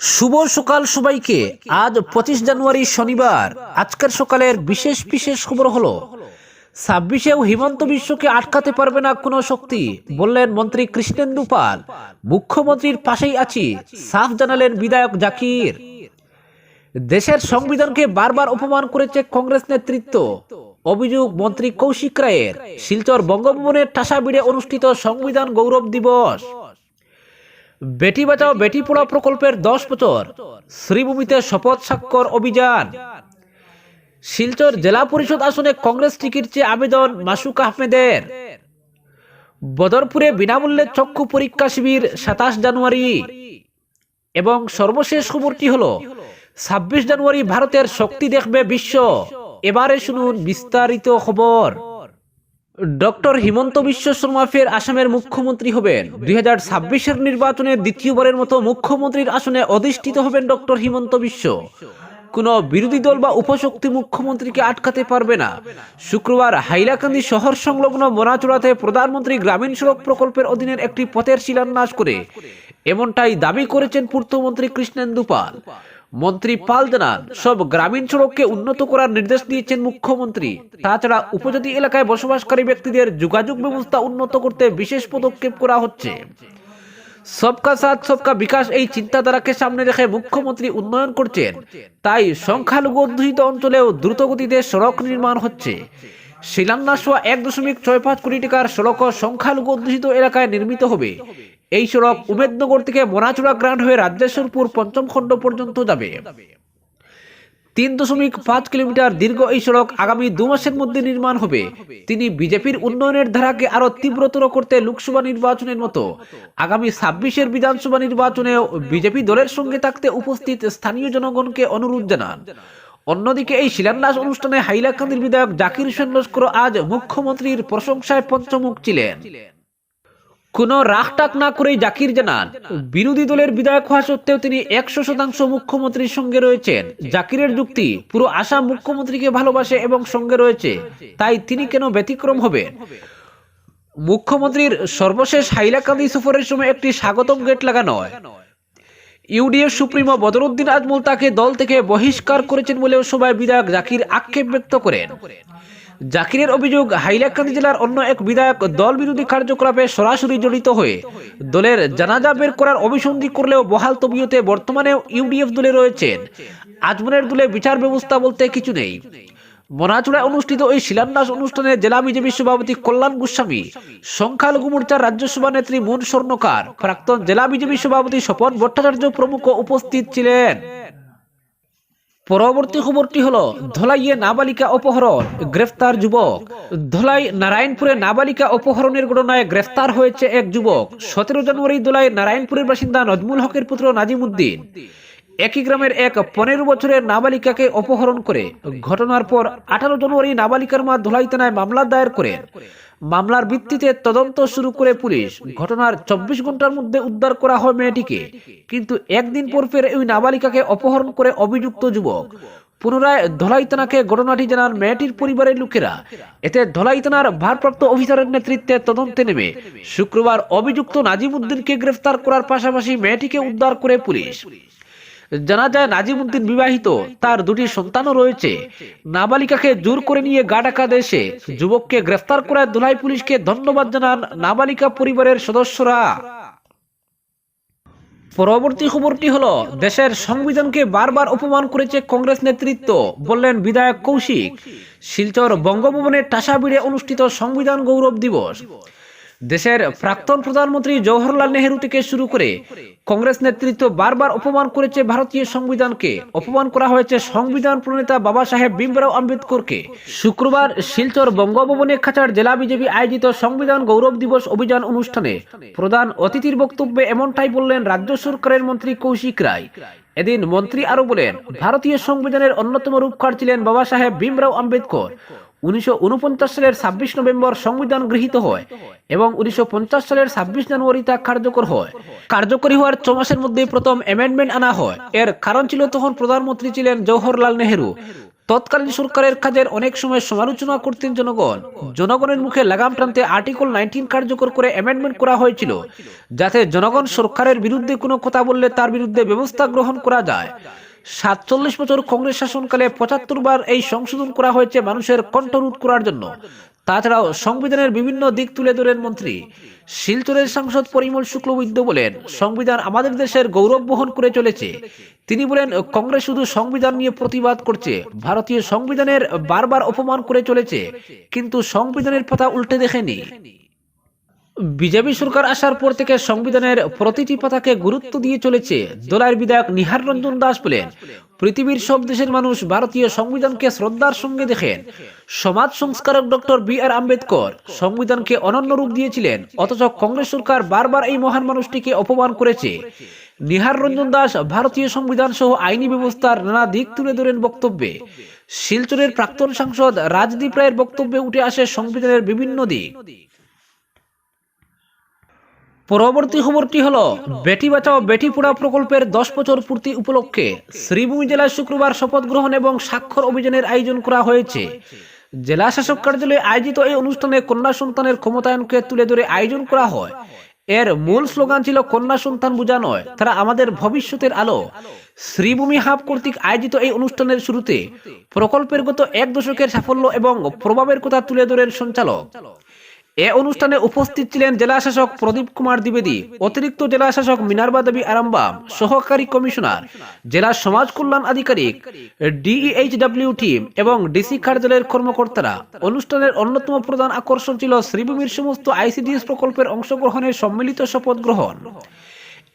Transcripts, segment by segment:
শুভ সকাল সবাইকে। আজ পঁচিশ জানুয়ারি শনিবার। আজকের সকালের বিশেষ বিশেষ খবর হলো ছাব্বিশেও হিমন্ত বিশ্বকে আটকাতে পারবে না কোনো শক্তি, বললেন মন্ত্রী কৃষ্ণেন্দু পাল। মুখ্যমন্ত্রীর পাশেই আছি, সাফ জানালেন বিধায়ক জাকির। দেশের সংবিধানকে বারবার অপমান করেছে কংগ্রেস নেতৃত্ব। অভিযোগ মন্ত্রী কৌশিক রায়ের। শিলচর বঙ্গভবনের টাসাবিড়ে অনুষ্ঠিত সংবিধান গৌরব দিবস। বেটি বাঁচাও, বেটি পড়াও প্রকল্পের দশ বছর। শ্রীভূমিতে শপথ স্বাক্ষর অভিযান। শিলচর জেলা পরিষদ আসনে কংগ্রেস টিকিট চেয়ে আবেদন মাসুক আহমেদের। বদরপুরে বিনামূল্যে চক্ষু পরীক্ষা শিবির সাতাশ জানুয়ারি। এবং সর্বশেষ খবরটি হল, ছাব্বিশ জানুয়ারি ভারতের শক্তি দেখবে বিশ্ব। এবারে শুনুন বিস্তারিত খবর। ডক্টর হিমন্ত বিশ্ব শর্মা ফের আসামের মুখ্যমন্ত্রী হবেন। দুই হাজার ছাব্বিশের নির্বাচনে দ্বিতীয়বারের মতো মুখ্যমন্ত্রীর আসনে অধিষ্ঠিত হবেন ডক্টর হিমন্ত বিশ্ব। কোনো বিরোধী দল বা উপশক্তি মুখ্যমন্ত্রীকে আটকাতে পারবে না। শুক্রবার হাইলাকান্দি শহর সংলগ্ন মোনাচুড়াতে প্রধানমন্ত্রী গ্রামীণ সড়ক প্রকল্পের অধীনের একটি পথের শিলান্যাস করে এমনটাই দাবি করেছেন পূর্তমন্ত্রী কৃষ্ণেন্দু পাল। মন্ত্রী পাল সব গ্রামীণ সড়ককে উন্নত করার নির্দেশ দিয়েছেন মুখ্যমন্ত্রী। তাছাড়া উপজাতি এলাকায় বসবাসকারী ব্যক্তিদের যোগাযোগ ব্যবস্থা উন্নত করতে বিশেষ পদক্ষেপ করা হচ্ছে। সবকা সাথ, সবকা বিকাশ এই চিন্তাধারাকে সামনে রেখে মুখ্যমন্ত্রী উন্নয়ন করছেন। তাই সংখ্যালঘু অধ্যুষিত অঞ্চলেও দ্রুতগতিতে সড়ক নির্মাণ হচ্ছে। শিলান্যাস হওয়া এক দশমিক ছয় পাঁচ কোটি টাকার সড়ক সংখ্যালঘু অধ্যুষিত এলাকায় নির্মিত হবে। এই সড়ক উমেদনগর থেকে মোনাচুড়া গ্রান্ড হয়ে রাজ্যেশ্বরপুর পঞ্চম খণ্ড পর্যন্ত যাবে। তিন দশমিক পাঁচ কিলোমিটার দীর্ঘ এই সড়ক আগামী দু মাসের মধ্যে নির্মাণ হবে। তিনি বিজেপির উন্নয়নের ধারাকে আরও তীব্রতর করতে লোকসভা নির্বাচনের মতো। আগামী ছাব্বিশের বিধানসভা নির্বাচনেও বিজেপি দলের সঙ্গে থাকতে উপস্থিত স্থানীয় জনগণকে অনুরোধ জানান। অন্যদিকে এই শিলান্যাস অনুষ্ঠানে হাইলাকান্দির বিধায়ক জাকির হোসেন লস্কর আজ মুখ্যমন্ত্রীর প্রশংসায় পঞ্চমুখ ছিলেন। কোনো রাগটাক না করেই জাকির জানান। বিরোধী দলের বিধায়ক হওয়া সত্ত্বেও তিনি একশো শতাংশ মুখ্যমন্ত্রীর সঙ্গে রয়েছেন। জাকিরের যুক্তি, পুরো আসাম মুখ্যমন্ত্রীকে ভালোবাসে এবং সঙ্গে রয়েছে। তাই তিনি কেন ব্যতিক্রম হবেন? মুখ্যমন্ত্রীর সর্বশেষ হাইলাকান্দি সফরের সময় একটি স্বাগতম গেট লাগানো হয়। ইউডিএফ সুপ্রিমো বদরুদ্দিন আজমল তাকে দল থেকে বহিষ্কার করেছেন বলেও সবাই বিধায়ক জাকির আক্ষেপ ব্যক্ত করেন। জাকিরের অভিযোগ, হাইলাকান্দি জেলার অন্য এক বিধায়ক দল বিরোধী কার্যকলাপে সরাসরি জড়িত হয়ে। দলের জানাজা বের করার অভিসন্ধি করলেও বহাল তবিয়তে বর্তমানেও ইউডিএফ দলে রয়েছেন। আজমনের দলে বিচার ব্যবস্থা বলতে কিছু নেই। মনাচুড়ায় অনুষ্ঠিত ওই শিলান্যাস অনুষ্ঠানে জেলা বিজেপি সভাপতি কল্যাণ গোস্বামী, সংখ্যালঘু মোর্চার রাজ্যসভা নেত্রী মন স্বর্ণকার, প্রাক্তন জেলা বিজেপি সভাপতি স্বপন ভট্টাচার্য প্রমুখ উপস্থিত ছিলেন। পরবর্তী খবরটি হলো, ধলাইয়ে নাবালিকা অপহরণ, গ্রেফতার যুবক। ধলাই নারায়ণপুরে নাবালিকা অপহরণের ঘটনায় গ্রেফতার হয়েছে এক যুবক। সতেরো জানুয়ারি ধলাই নারায়ণপুরের বাসিন্দা নজমুল হকের পুত্র নাজিম উদ্দিন একই গ্রামের এক পনেরো বছরের নাবালিকাকে অপহরণ করে। ঘটনার পর আঠারো জানুয়ারি নাবালিকার মা ধলাই থানায় মামলা দায়ের করেন মামলার ভিত্তিতে তদন্ত শুরু করে পুলিশ। ঘটনার চব্বিশ ঘণ্টার মধ্যে উদ্ধার করা হয় মেয়েটিকে। কিন্তু একদিন পর ফের ওই নাবালিকাকে অপহরণ করে অভিযুক্ত যুবক। পুনরায় ধলাই থানাকে ঘটনাটি জানান মেয়েটির পরিবারের লোকেরা। এতে ধলাই থানার ভারপ্রাপ্ত অফিসারের নেতৃত্বে তদন্তে নেমে শুক্রবার অভিযুক্ত নাজিম উদ্দিনকে গ্রেফতার করার পাশাপাশি মেয়েটিকে উদ্ধার করে পুলিশ। জানা যায় নাজিম উদ্দিন বিবাহিত। তার দুটি সন্তানও রয়েছে। নাবালিকাকে জোর করে নিয়ে গা ডাকা দেশে। যুবককে গ্রেফতার করায় ধুলাই পুলিশকে ধন্যবাদ জানান নাবালিকা পরিবারের সদস্যরা। পরবর্তী খবরটি হলো, দেশের সংবিধানকে বারবার অপমান করেছে কংগ্রেস নেতৃত্ব, বললেন বিধায়ক কৌশিক। শিলচর বঙ্গভবনের টাসাবিড়ে অনুষ্ঠিত সংবিধান গৌরব দিবস। দেশের প্রাক্তন প্রধানমন্ত্রী জওহরলাল নেহেরু থেকে শুরু করে কংগ্রেস নেতৃত্ব বারবার অপমান করেছে ভারতীয় সংবিধানকে। অপমান করা হয়েছে সংবিধান প্রণেতা বাবা সাহেব ভীমরাও আম্বেদকরকে। শুক্রবার শিলচর বঙ্গভবনে খাঁচার জেলা বিজেপি আয়োজিত সংবিধান গৌরব দিবস অভিযান অনুষ্ঠানে প্রধান অতিথির বক্তব্যে এমনটাই বললেন রাজ্য সরকারের মন্ত্রী কৌশিক রায়। এদিন মন্ত্রী আরও বলেন, ভারতীয় সংবিধানের অন্যতম রূপকার ছিলেন বাবা সাহেব ভীমরাও আম্বেদকর। উনিশশো উনপঞ্চাশ সালের ছাব্বিশ নভেম্বর সংবিধান গৃহীত হয় এবং উনিশশো পঞ্চাশ সালের ছাব্বিশ জানুয়ারি তা কার্যকর হয়। কার্যকরী হওয়ার ছ মাসের মধ্যে প্রথম অ্যামেন্ডমেন্ট আনা হয়। এর কারণ ছিল তখন প্রধানমন্ত্রী ছিলেন জওহরলাল নেহেরু। তৎকালীন সরকারের কাজের অনেক সময় সমালোচনা করতেন জনগণ। জনগণের মুখে লাগাম টানতে আর্টিকেল নাইনটিন কার্যকর করে অ্যামেন্ডমেন্ট করা হয়েছিল, যাতে জনগণ সরকারের বিরুদ্ধে কোনো কথা বললে তার বিরুদ্ধে ব্যবস্থা গ্রহণ করা যায়। সাতচল্লিশ বছর কংগ্রেস শাসনকালে পঁচাত্তর বার এই সংশোধন করা হয়েছে মানুষের কণ্ঠরোধ করার জন্য। তাছাড়াও সংবিধানের বিভিন্ন দিক তুলে ধরেন মন্ত্রী। শিলচরের সাংসদ পরিমল শুক্লবৈদ্য বলেন, সংবিধান আমাদের দেশের গৌরব বহন করে চলেছে। তিনি বলেন, কংগ্রেস শুধু সংবিধান নিয়ে প্রতিবাদ করছে, ভারতীয় সংবিধানের বারবার অপমান করে চলেছে, কিন্তু সংবিধানের পাতা উল্টে দেখেনি। বিজেপি সরকার আসার পর থেকে সংবিধানের প্রতিটি পাতাকে গুরুত্ব দিয়ে চলেছে। দোলার বিধায়ক নিহার রঞ্জন দাস বলেন, পৃথিবীর সব দেশের মানুষ ভারতীয় সংবিধানকে শ্রদ্ধার সঙ্গে দেখেন। সমাজ সংস্কারক ডক্টর বি আর আম্বেদকর সংবিধানকে অনন্য রূপ দিয়েছিলেন, অথচ কংগ্রেস সরকার বারবার এই মহান মানুষটিকে অপমান করেছে। নিহার রঞ্জন দাস ভারতীয় সংবিধান সহ আইনি ব্যবস্থার নানা দিক তুলে ধরেন বক্তব্যে। শিলচরের প্রাক্তন সাংসদ রাজদীপ রায়ের বক্তব্যে উঠে আসে সংবিধানের বিভিন্ন দিক। পরবর্তী খবরটি হলো, বেটি বাঁচাও, বেটি পড়াও প্রকল্পের দশ বছর পূর্তি উপলক্ষে শ্রীভূমি জেলায় শুক্রবার শপথ গ্রহণ এবং স্বাক্ষর অভিযানের আয়োজন করা হয়েছে। জেলা শাসক কার্যালয়ে আয়োজিত এই অনুষ্ঠানে কন্যা সন্তানের ক্ষমতায়নকে তুলে ধরে আয়োজন করা হয়। এর মূল স্লোগান ছিল, কন্যা সন্তান বোঝা নয় তারা আমাদের ভবিষ্যতের আলো। শ্রীভূমি হাব কর্তৃক আয়োজিত এই অনুষ্ঠানের শুরুতে প্রকল্পের গত এক দশকের সাফল্য এবং প্রভাবের কথা তুলে ধরেন সঞ্চালক। এ অনুষ্ঠানে উপস্থিত ছিলেন জেলা শাসক প্রদীপ কুমার দ্বিবেদী, অতিরিক্ত জেলা শাসক মিনারবা দেবী আরামবাম সহকারী কমিশনার, জেলা সমাজ কল্যাণ আধিকারিক, ডিইএইচডব্লিউ টিম এবং ডিসি কার্যালয়ের কর্মকর্তারা। অনুষ্ঠানের অন্যতম প্রধান আকর্ষণ ছিল শ্রীভূমির সমস্ত আইসিডিএস প্রকল্পের অংশগ্রহণের সম্মিলিত শপথ গ্রহণ।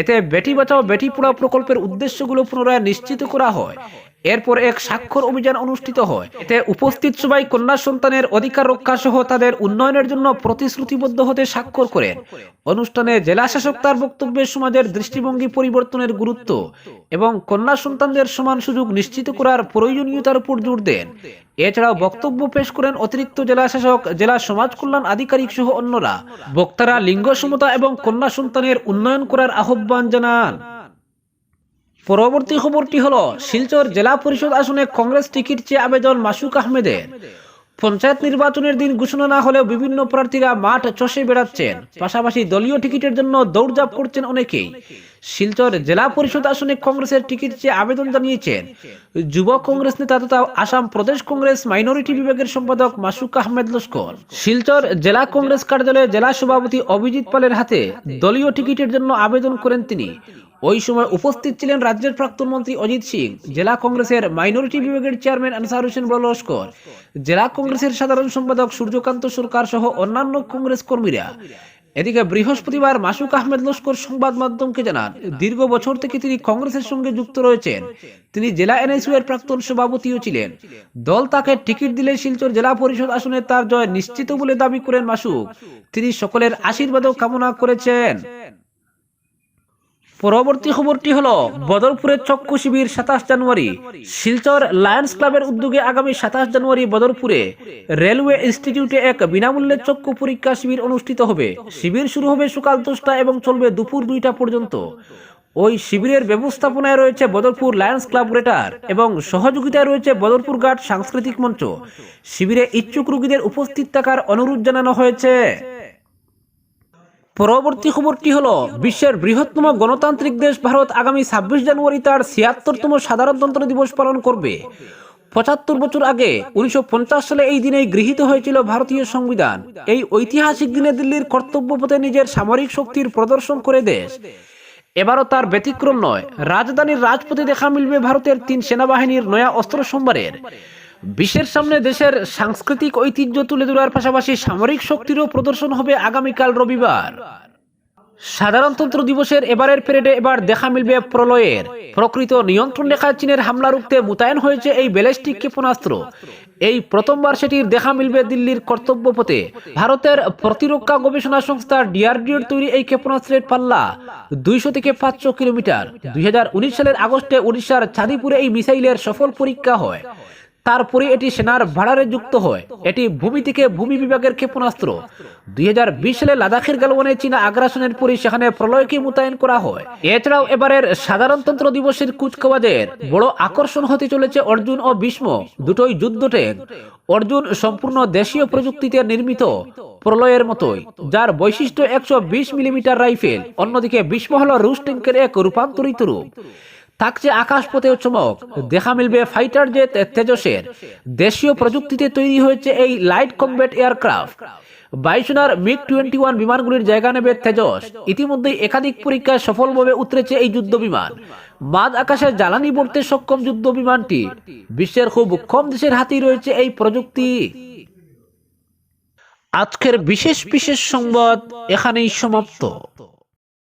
এতে বেটি বাঁচাও, বেটি পড়াও প্রকল্পের উদ্দেশ্যগুলো পুনরায় নিশ্চিত করা হয়। এরপর এক স্বাক্ষর অভিযান অনুষ্ঠিত হয়। এতে উপস্থিত সবাই কন্যা সন্তানের অধিকার রক্ষা সহ তাদের উন্নয়নের জন্য প্রতিশ্রুতিবদ্ধ হতে স্বাক্ষর করেন। অনুষ্ঠানে জেলা শাসক তার বক্তব্যে সমাজের দৃষ্টিভঙ্গি পরিবর্তনের গুরুত্ব এবং কন্যা সন্তানদের সমান সুযোগ নিশ্চিত করার প্রয়োজনীয়তার উপর জোর দেন। এছাড়াও বক্তব্য পেশ করেন অতিরিক্ত জেলা শাসক, জেলা সমাজ কল্যাণ আধিকারিক সহ অন্যরা। বক্তারা লিঙ্গ সমতা এবং কন্যা সন্তানের উন্নয়ন করার আহ্বান জানান। পরবর্তী খবরটি হলো, শিলচর জেলা পরিষদ আসনে কংগ্রেস টিকিট চেয়ে আবেদন মাসুক আহমেদের। পঞ্চায়েত নির্বাচনের দিন ঘোষণা না হলেও বিভিন্ন প্রার্থীরা মাঠ চষে বেড়াচ্ছেন। পাশাপাশি দলীয় টিকিটের জন্য দৌড়ঝাঁপ করছেন অনেকেই। শিলচর জেলা পরিষদ আসনে কংগ্রেসের টিকিট চেয়ে আবেদন জানিয়েছেন। যুব কংগ্রেস নেতা তথা আসাম প্রদেশ কংগ্রেস মাইনরিটি বিভাগের সম্পাদক মাসুক আহমেদ লস্কর। শিলচর জেলা কংগ্রেস কার্যালয়ে জেলা সভাপতি অভিজিৎ পালের হাতে দলীয় টিকিটের জন্য আবেদন করেন তিনি। ওই সময় উপস্থিত ছিলেন রাজ্যের প্রাক্তন মন্ত্রী অজিত সিং, জেলা কংগ্রেসের মাইনরিটি বিভাগের চেয়ারম্যান আনসার হোসেন লস্কর জেলা কংগ্রেসের সাধারণ সম্পাদক সূর্যকান্ত সরকার সহ অন্যান্য কংগ্রেস কর্মীরা। এদিকে বৃহস্পতিবার মাসুক আহমেদ লস্কর সংবাদ মাধ্যমকে জানান, দীর্ঘ বছর থেকে তিনি কংগ্রেসের সঙ্গে যুক্ত রয়েছেন। তিনি জেলা এনএসইউ এর প্রাক্তন সভাপতিও ছিলেন। দল তাকে টিকিট দিলে শিলচর জেলা পরিষদ আসনে তার জয় নিশ্চিত বলে দাবি করেন মাসুক। তিনি সকলের আশীর্বাদও কামনা করেছেন। পরবর্তী খবরটি হলো, বদরপুরের চক্ষু শিবির সাতাশ জানুয়ারি, শিলচর লায়ন্স ক্লাবের উদ্যোগে আগামী সাতাশ জানুয়ারি বদরপুরে রেলওয়ে ইনস্টিটিউটে এক বিনামূল্যে চক্ষু পরীক্ষা শিবির অনুষ্ঠিত হবে। শিবির শুরু হবে সকাল দশটা এবং চলবে দুপুর দুইটা পর্যন্ত। ওই শিবিরের ব্যবস্থাপনায় রয়েছে বদরপুর লায়ন্স ক্লাব গ্রেটার এবং সহযোগিতায় রয়েছে বদরপুর ঘাট সাংস্কৃতিক মঞ্চ। শিবিরে ইচ্ছুক রোগীদের উপস্থিত থাকার অনুরোধ জানানো হয়েছে। পরবর্তী খবরটি হলো, বিশ্বের বৃহত্তম গণতান্ত্রিক দেশ ভারত আগামী ছাব্বিশ জানুয়ারি তার ছিয়াত্তরতম সাধারণতন্ত্র দিবস পালন করবে। পঁচাত্তর বছর আগে, উনিশশো পঞ্চাশ সালে এই দিনেই গৃহীত হয়েছিল ভারতীয় সংবিধান। এই ঐতিহাসিক দিনে দিল্লির কর্তব্যপথে নিজের সামরিক শক্তির প্রদর্শন করে দেশ। এবারও তার ব্যতিক্রম নয়। রাজধানীর রাজপথে দেখা মিলবে ভারতের তিন সেনাবাহিনীর নয়া অস্ত্র সম্ভারের। বিশ্বের সামনে দেশের সাংস্কৃতিক ঐতিহ্য তুলে ধরার পাশাপাশি সামরিক শক্তিরও প্রদর্শন হবে আগামীকাল রবিবার। সাধারণতন্ত্র দিবসের এবারের প্যারেডে এবার দেখা মিলবে প্রলয়ের। প্রকৃত নিয়ন্ত্রণ রেখায় চীনের হামলা রুখতে মোতায়েন হয়েছে এই ব্যালিস্টিক ক্ষেপণাস্ত্র। এই প্রথমবার সেটির দেখা মিলবে দিল্লির কর্তব্যপথে ভারতের প্রতিরক্ষা গবেষণা সংস্থা ডিআরডিওর তৈরি এই ক্ষেপণাস্ত্রের পাল্লা দুইশো থেকে পাঁচশো কিলোমিটার। দুই হাজার উনিশ সালের আগস্টে উড়িষ্যার চাঁদিপুরে এই মিসাইলের সফল পরীক্ষা হয়। তারপরে এটি সেনার ভাড়ারে যুক্ত হয়। এটি ভূমি থেকে ভূমি বিভাগের ক্ষেপণাস্ত্র। দুই হাজার বিশ সালে লাদাখের গালওয়ানে চীনা আগ্রাসনের পরে সেখানে প্রলয়কে মোতায়েন করা হয়। এছাড়াও এবারের সাধারণতন্ত্র দিবসের কুচকাওয়াজের বড় আকর্ষণ হতে চলেছে অর্জুন ও ভীষ্ম, দুটোই যুদ্ধ ট্যাঙ্ক। অর্জুন সম্পূর্ণ দেশীয় প্রযুক্তিতে নির্মিত প্রলয়ের মতোই, যার বৈশিষ্ট্য একশো বিশ মিলিমিটার রাইফেল, অন্যদিকে ভীষ্ম হল রুশ ট্যাঙ্কের এক রূপান্তরিত রূপ। থাকছে আকাশপথেও চমক। দেখা মিলবে ফাইটার জেট তেজসের দেশীয় প্রযুক্তিতে তৈরি হয়েছে এই লাইট কমব্যাট এয়ারক্রাফট বায়ুসেনার মিগ টোয়েন্টি ওয়ান বিমানগুলির জায়গা নেবে তেজস। ইতিমধ্যে একাধিক পরীক্ষায় সফলভাবে উতরেছে এই যুদ্ধ বিমান। মাঝ আকাশে জ্বালানি বলতে সক্ষম যুদ্ধ বিমানটি। বিশ্বের খুব কম দেশের হাতেই রয়েছে এই প্রযুক্তি। আজকের বিশেষ বিশেষ সংবাদ এখানেই সমাপ্ত।